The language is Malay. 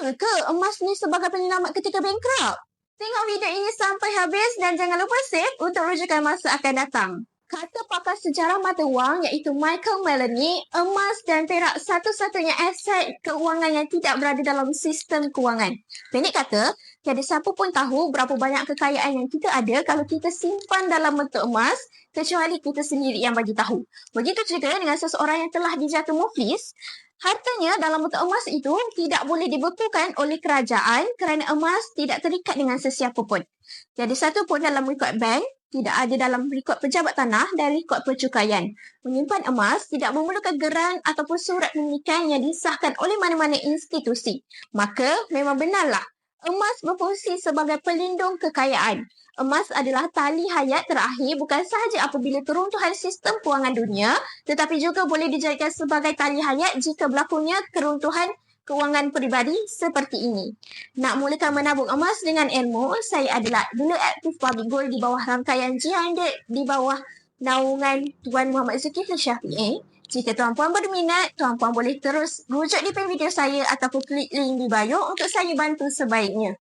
Ke emas ni sebagai penyelamat ketika bankrupt? Tengok video ini sampai habis dan jangan lupa save untuk rujukan masa akan datang. Kata pakar sejarah mata wang iaitu Michael Melanie, emas dan perak satu-satunya aset keuangan yang tidak berada dalam sistem kewangan. Pendek kata, tiada siapa pun tahu berapa banyak kekayaan yang kita ada kalau kita simpan dalam bentuk emas kecuali kita sendiri yang bagi tahu. Begitu juga dengan seseorang yang telah dijatuh muflis, hartanya dalam bentuk emas itu tidak boleh dibekukan oleh kerajaan kerana emas tidak terikat dengan sesiapa pun. Tiada satu pun dalam rekod bank tidak ada dalam rekod pejabat tanah dan rekod percukaian. Menyimpan emas tidak memerlukan geran ataupun surat pemilikan yang disahkan oleh mana-mana institusi. Maka memang benarlah emas berfungsi sebagai pelindung kekayaan. Emas adalah tali hayat terakhir bukan sahaja apabila keruntuhan sistem kewangan dunia tetapi juga boleh dijadikan sebagai tali hayat jika berlakunya keruntuhan kewangan peribadi seperti ini. Nak mulakan menabung emas dengan ilmu, saya adalah dulu aktif public gold di bawah rangkaian G100 di bawah naungan Tuan Muhammad Zulkifli Syafi'i. Jika tuan-puan berminat, tuan-puan boleh terus rujuk di pen video saya ataupun klik link di bio untuk saya bantu sebaiknya.